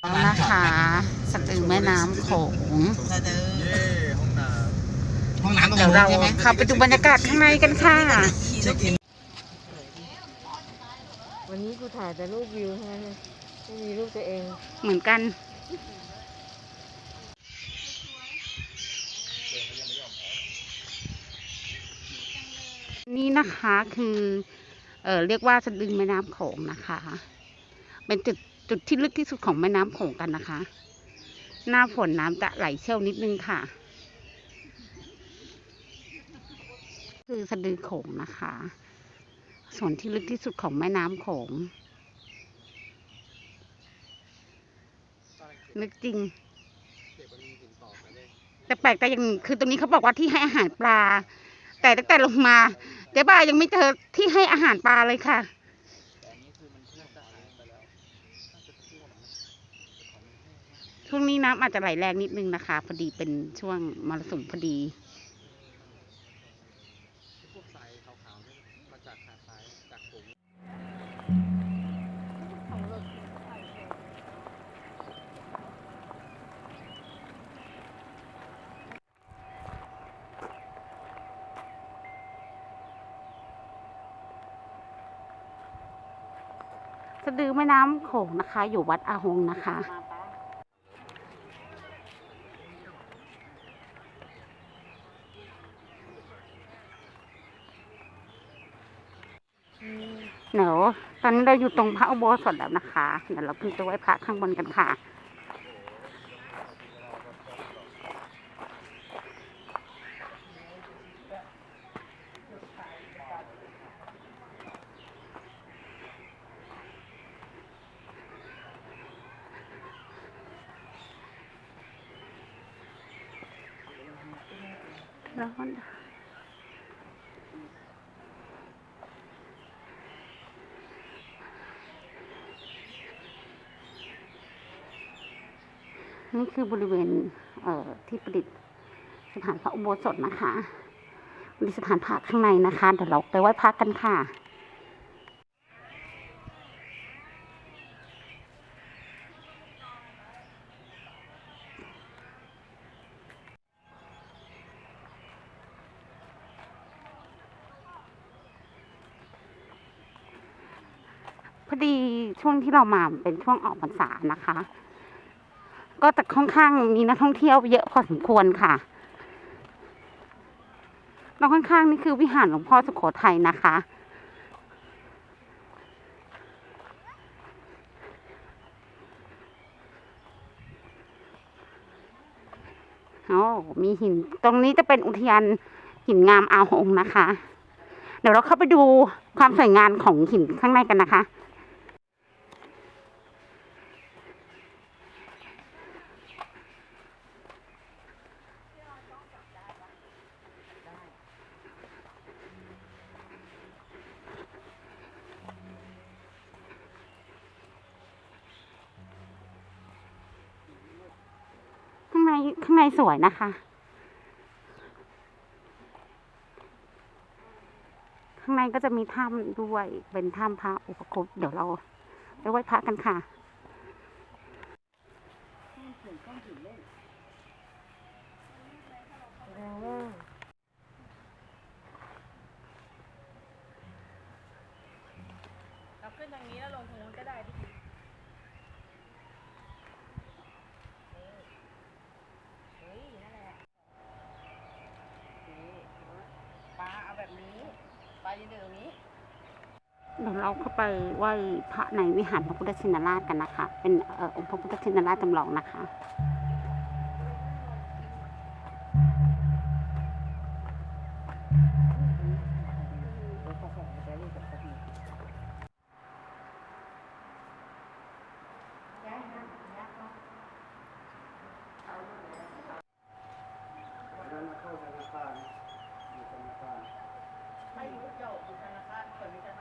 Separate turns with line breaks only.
แล้วนะคะสะดือแม่น้ำโขง
สะดือ
เย่ห้องน้
ห้องน้ำตรง
เดี๋ยว
นู้น
เรา
ใช่ไหม
เข้าไปดูบรรยากาศข้างในกันค่ะ
เช็คอิน
วันนี้กูถ่ายแต่รูปวิวเท่านั้นเลยไม่มีรูปตัวเอง
เหมือนกันนี่นะคะคือ เออเรียกว่าสะดึงแม่น้ำโขงนะคะ เป็นจุด จุดที่ลึกที่สุดของแม่น้ำโขงกันนะคะ หน้าฝนน้ำจะไหลเชี่ยวนิดนึงค่ะ คือสะดือโขงนะคะ ส่วนที่ลึกที่สุดของแม่น้ำโขงลึกจริง แต่แปลกแต่ยังคือตรงนี้เขาบอกว่าที่ให้อาหารปลา แต่ตั้งแต่ลงมาเจ๊บ้ายังไม่เจอที่ให้อาหารปลาเลยค่ะ ช่วงนี้น้ำอาจจะไหลแรงนิดนึงนะคะ พอดีเป็นช่วงมรสุมพอดี
จากหาดทรายจากผง
สะดือแม่น้ำโขงนะคะ อยู่วัดอาหงนะคะ เดี๋ยวตอนนี้เราอยู่ตรงพระอุโบสถแล้วนะคะ เดี๋ยวเราขึ้นไปไหว้พระข้างบนกันค่ะ ร้อน นี่คือบริเวณเอ่อที่ประดิษฐ์สถานพระอุโบสถนะคะมีสถานพระข้างในนะคะ เดี๋ยวเราไปไหว้พระกันค่ะพอดีช่วงที่เรามาเป็นช่วงออกพรรษานะคะ ก็จะค่อนข้างมีนักท่องเที่ยวเยอะพอสมควรค่ะแล้วข้างๆนี่คือวิหารหลวงพ่อสุโขทัยนะคะ โอ้ มีหิน ตรงนี้จะเป็นอุทยานหินงามอาหงนะคะ เดี๋ยวเราเข้าไปดูความสวยงามของหินข้างในกันนะคะ ในข้างในสวยนะคะ ข้างในก็จะมีถ้ำด้วยเป็นถ้ำพระอุปคุตเดี๋ยวเราไปไหว้พระกันค่ะ
เราขึ้นทางนี้แล้วลงทางนู้นก็ได้พี่เฮ้ยนั่นแหละนี่ปลาเอา แบบนี้ปยืนอยู่ตรงนี้
เดี๋ยวเราเข้าไปไหว้พระในวิหารพระพุทธชินราชกันนะคะ เป็นออองค์พระพุทธชินราชจำลองนะคะ
โยกอิสระภาพส่วนวิจาร